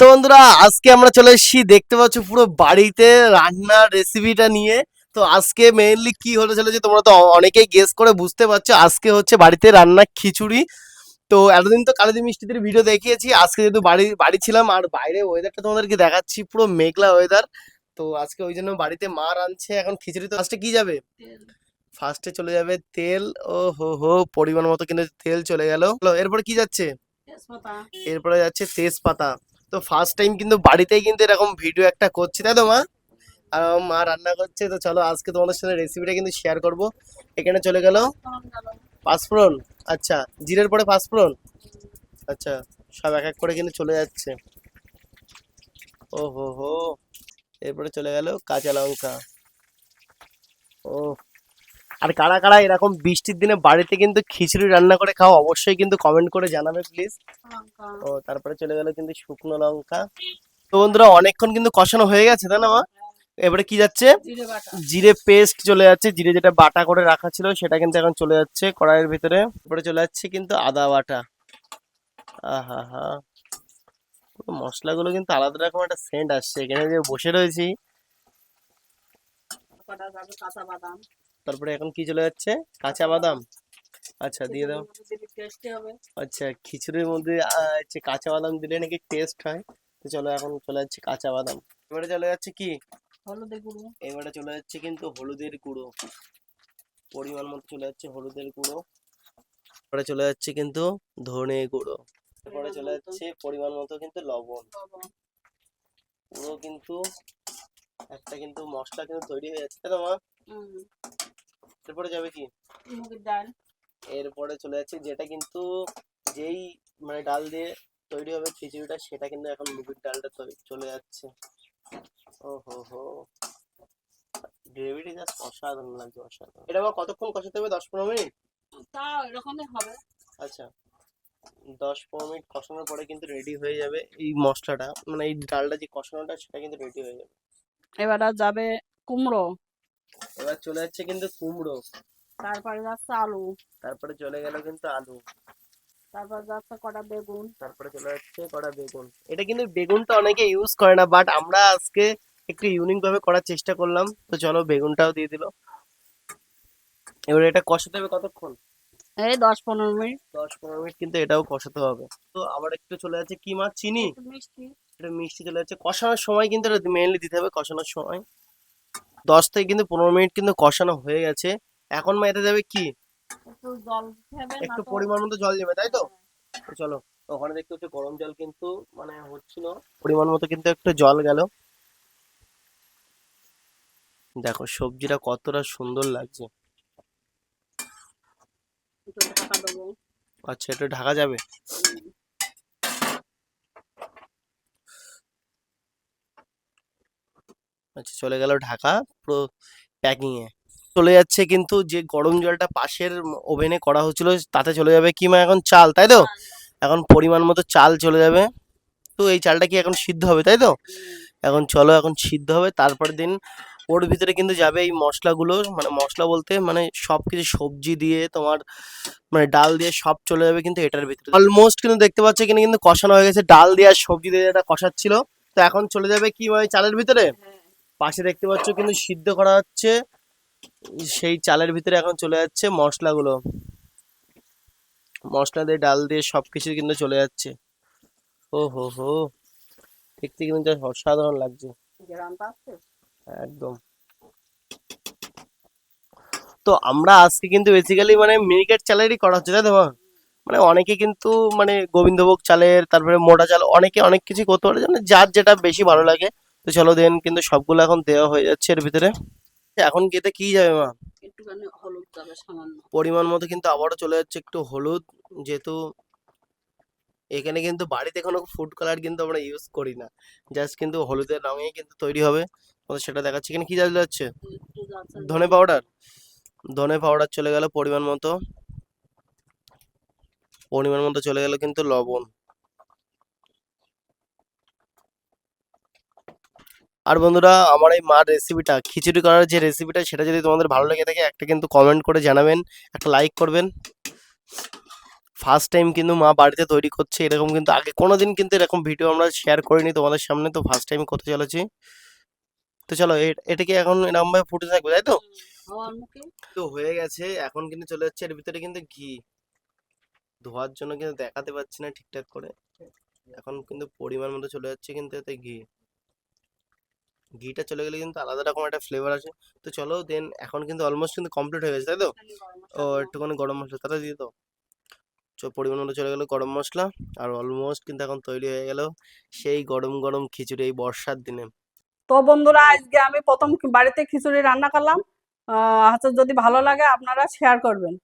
তো বন্ধুরা আজকে আমরা চলে এসেছি। দেখতে পাচ্ছ পুরো বাড়িতে রান্নার রেসিপিটা নিয়ে। তো আজকে মেইনলি কি হতে চলেছে তোমরা তো অনেকেই গেস করে বুঝতে পারছ। আজকে হচ্ছে বাড়িতে রান্না খিচুড়ি। তো এতদিন তো কালিদি মিষ্টিদের ভিডিও দেখিয়েছি। আজকে যেহেতু বাড়ি বাড়ি ছিলাম আর বাইরে ওয়েদারটা তোমাদেরকে দেখাচ্ছি পুরো মেঘলা ওয়েদার তো আজকে ওই জন্য বাড়িতে মা রাঁধছে। এখন খিচুড়ি তো ফার্স্টে কি যাবে? ফার্স্টে চলে যাবে তেল। ও হো হো পরিমাণ মতো কিন্তু তেল চলে গেল। এরপরে কি যাচ্ছে? এরপরে যাচ্ছে তেজপাতা। তো ফার্স্ট টাইম কিন্তু বাড়িতেই কিন্তু এরকম ভিডিও একটা করছি, তাই তো মা? আর মা রান্না করছে, তো চলো আজকে তোমাদের সাথে রেসিপিটা কিন্তু শেয়ার করব। এখানে চলে গেল ফোড়ন গেল পাঁচফোড়ন আচ্ছা জিরের পরে পাঁচফোড়ন? আচ্ছা সব এক এক করে কিন্তু চলে যাচ্ছে। ও হো হো এরপরে চলে গেল কাঁচা লঙ্কা। ও আর কারা কারা এরকম বৃষ্টির দিনে বাড়িতে কিন্তু খিচুড়ি রান্না করে খাও অবশ্যই কিন্তু কমেন্ট করে জানাবে প্লিজ ও তারপরে চলে গেল কিন্তু শুকনো লঙ্কা। তো বন্ধুরা অনেকক্ষণ কিন্তু কষানো হয়ে গেছে তাই না মা? এবারে কি যাচ্ছে? জিরে পেস্ট চলে যাচ্ছে জিরে যেটা বাটা করে রাখা ছিল সেটা কিন্তু এখন চলে যাচ্ছে কড়াইয়ের ভিতরে। এবারে চলে যাচ্ছে কিন্তু আদা বাটা। আহা হা মশলাগুলো কিন্তু আলাদা রকম একটা সেন্ট আসছে। এখানে যে বসে রয়েছি। কাঁচা বাদাম। তারপরে এখন কি চলে যাচ্ছে? কাঁচা বাদাম? আচ্ছা দিয়ে দাও। আচ্ছা খিচুড়ির মধ্যে হচ্ছে কাঁচা বাদাম দিলে নাকি টেস্ট হয়? তো চলো এখন চলে যাচ্ছে কাঁচা বাদাম। এবারে চলে যাচ্ছে কি? হলুদের গুঁড়ো। এবারে চলে যাচ্ছে কিন্তু হলুদের গুঁড়ো। পরিমাণ মতো চলে যাচ্ছে হলুদের গুঁড়ো। এবারে চলে যাচ্ছে কিন্তু ধনে গুঁড়ো। এরপরে চলে যাচ্ছে পরিমাণ মতো কিন্তু লবণ। পুরো কিন্তু একটা কিন্তু মশলা কিন্তু তৈরি হয়ে যাচ্ছে হুম, এরপরে যাবে কি? মুগের ডাল। এরপরে চলে যাচ্ছে যেটা কিন্তু যেই মানে ডাল দিয়ে তৈরি হবে খিচুড়িটা সেটা কিন্তু এখন মুগের ডালটা চলে যাচ্ছে। ও হো। হো গ্রেভিটা জাস্ট অসাধারণ লাগছে অসাধারণ। এটা আবার কতক্ষণ কষাতে হবে? দশ পনেরো মিনিট? তা এরকমই হবে। আচ্ছা। দশ পনেরো মিনিট কষানোর পরে কিন্তু রেডি হয়ে যাবে এই মশলাটা। মানে এই ডালটা যে কষানোটা সেটা কিন্তু রেডি হয়ে যাবে। এবার যাবে কুমড়ো। এবার চলে যাচ্ছে কিন্তু কুমড়ো। তারপরে যাচ্ছে আলু। তারপরে চলে গেল কিন্তু আলু। তারপর যাচ্ছে কটা বেগুন। তারপরে চলে যাচ্ছে কড়া বেগুন। এটা কিন্তু বেগুনটা অনেকে ইউজ করে না বাট আমরা আজকে একটু ইউনিক ভাবে করার চেষ্টা করলাম। তো চলো বেগুনটাও দিয়ে দিল। এবার এটা কষাতে হবে কতক্ষণ? এই দশ পনেরো মিনিট। দশ পনেরো মিনিট কিন্তু এটাও কষাতে হবে। তো আবার একটু চলে যাচ্ছে কি মাছ? চিনি? মিষ্টি। এটা মিষ্টি চলে যাচ্ছে। কষানোর সময় কিন্তু এটা মেইনলি দিতে হবে কষানোর সময়। দশ থেকে কিন্তু পনেরো মিনিট কিন্তু কষানো হয়ে গেছে। এখন মা এতে যাবে কি? একটু তো- পরিমাণ মতো জল দেবে তাই তো? হ্যাঁ, চলো ওখানে দেখতে হচ্ছে গরম জল কিন্তু মানে হচ্ছিল। পরিমাণ মতো কিন্তু একটু জল গেল। দেখো সবজিটা কতটা সুন্দর লাগছে। একটু আচ্ছা এটা ঢাকা যাবে? আচ্ছা চলে গেল ঢাকা পুরো প্যাকিং এ। চলে যাচ্ছে কিন্তু যে গরম জলটা পাশের ওভেনে করা হচ্ছিল তাতে চলে যাবে কি মা এখন চাল তাই তো? এখন পরিমাণ মতো চাল চলে যাবে। তো এই চালটা কি এখন সিদ্ধ হবে তাই তো? এখন চলো এখন সিদ্ধ হবে তারপর দিন ওর ভিতরে কিন্তু যাবে এই মশলাগুলো মানে মশলা বলতে মানে সব কিছু সবজি দিয়ে তোমার মানে ডাল দিয়ে সব চলে যাবে কিন্তু এটার ভিতরে। অলমোস্ট কিন্তু দেখতে পাচ্ছ কিন্তু কষানো হয়ে গেছে ডাল দিয়ে আর সবজি দিয়ে এটা কষাচ্ছিল। তো এখন চলে যাবে কি মানে চালের ভিতরে? পাশে দেখতে পাচ্ছ কিন্তু সিদ্ধ করা হচ্ছে। সেই চালের ভিতরে এখন চলে যাচ্ছে মশলাগুলো। মশলা দিয়ে ডাল দিয়ে সবকিছু কিন্তু চলে যাচ্ছে। ও হো হো। দেখতে কিন্তু অসাধারণ লাগছে। একদম। তো আমরা আজকে কিন্তু বেসিক্যালি মানে মিনিকেট চালেরই করা হচ্ছে, তাই তো? মানে অনেকে কিন্তু মানে গোবিন্দভোগ চালের, তারপরে মোটা চাল, অনেকে অনেক কিছু করতে পারে। মানে যার যেটা বেশি ভালো লাগে। তো চলো দেন কিন্তু সবগুলো এখন দেওয়া হয়ে যাচ্ছে এর ভিতরে। এখন কি এতে কি যাবে মা? একটুখানি হলুদ যাবে সামান্য। পরিমাণ মতো কিন্তু আবারও চলে যাচ্ছে একটু হলুদ যেহেতু এখানে কিন্তু বাড়িতে কোনো ফুড কালার কিন্তু আমরা ইউজ করি না। জাস্ট কিন্তু হলুদের রঙেই কিন্তু তৈরি হবে। তোমাদের সেটা দেখাচ্ছি। এখানে কি একটু যাচ্ছে ধনে পাউডার ধনে পাউডার চলে গেল পরিমাণ মতো। পরিমাণ মতো চলে গেল কিন্তু লবণ। আর বন্ধুরা আমার এই মার রেসিপিটা খিচুড়ি করার যে রেসিপিটা সেটা যদি তোমাদের ভালো লেগে থাকে একটা কিন্তু কমেন্ট করে জানাবেন একটা লাইক করবেন। ফার্স্ট টাইম কিন্তু মা বাড়িতে তৈরি করছে এরকম কিন্তু আগে কোনোদিন কিন্তু এরকম ভিডিও আমরা শেয়ার করিনি তোমাদের সামনে তো ফার্স্ট টাইম করতে চলেছি? তো চলো এটা কি এখন এরকম ভাবে ফুটে থাকবে তাই তো? তো হয়ে গেছে এখন কিন্তু চলে যাচ্ছে এর ভিতরে কিন্তু ঘি। ধোয়ার জন্য কিন্তু দেখাতে পাচ্ছি না ঠিকঠাক করে। এখন কিন্তু পরিমাণ মতো চলে যাচ্ছে কিন্তু এতে ঘি। ঘিটা চলে গেলে কিন্তু আলাদা রকম একটা ফ্লেভার আছে তো চলো দেন এখন কিন্তু অলমোস্ট কিন্তু কমপ্লিট হয়ে গেছে তাই তো? ও একটুখানি গরম মশলা তারা দিয়ে দাও। পরিমাণ মতো চলে গেলো গরম মশলা আর অলমোস্ট কিন্তু এখন তৈরি হয়ে গেল সেই গরম গরম খিচুড়ি এই বর্ষার দিনে। তো বন্ধুরা আজকে আমি প্রথম বাড়িতে খিচুড়ি রান্না করলাম। আহ, হচ্ছে যদি ভালো লাগে আপনারা শেয়ার করবেন।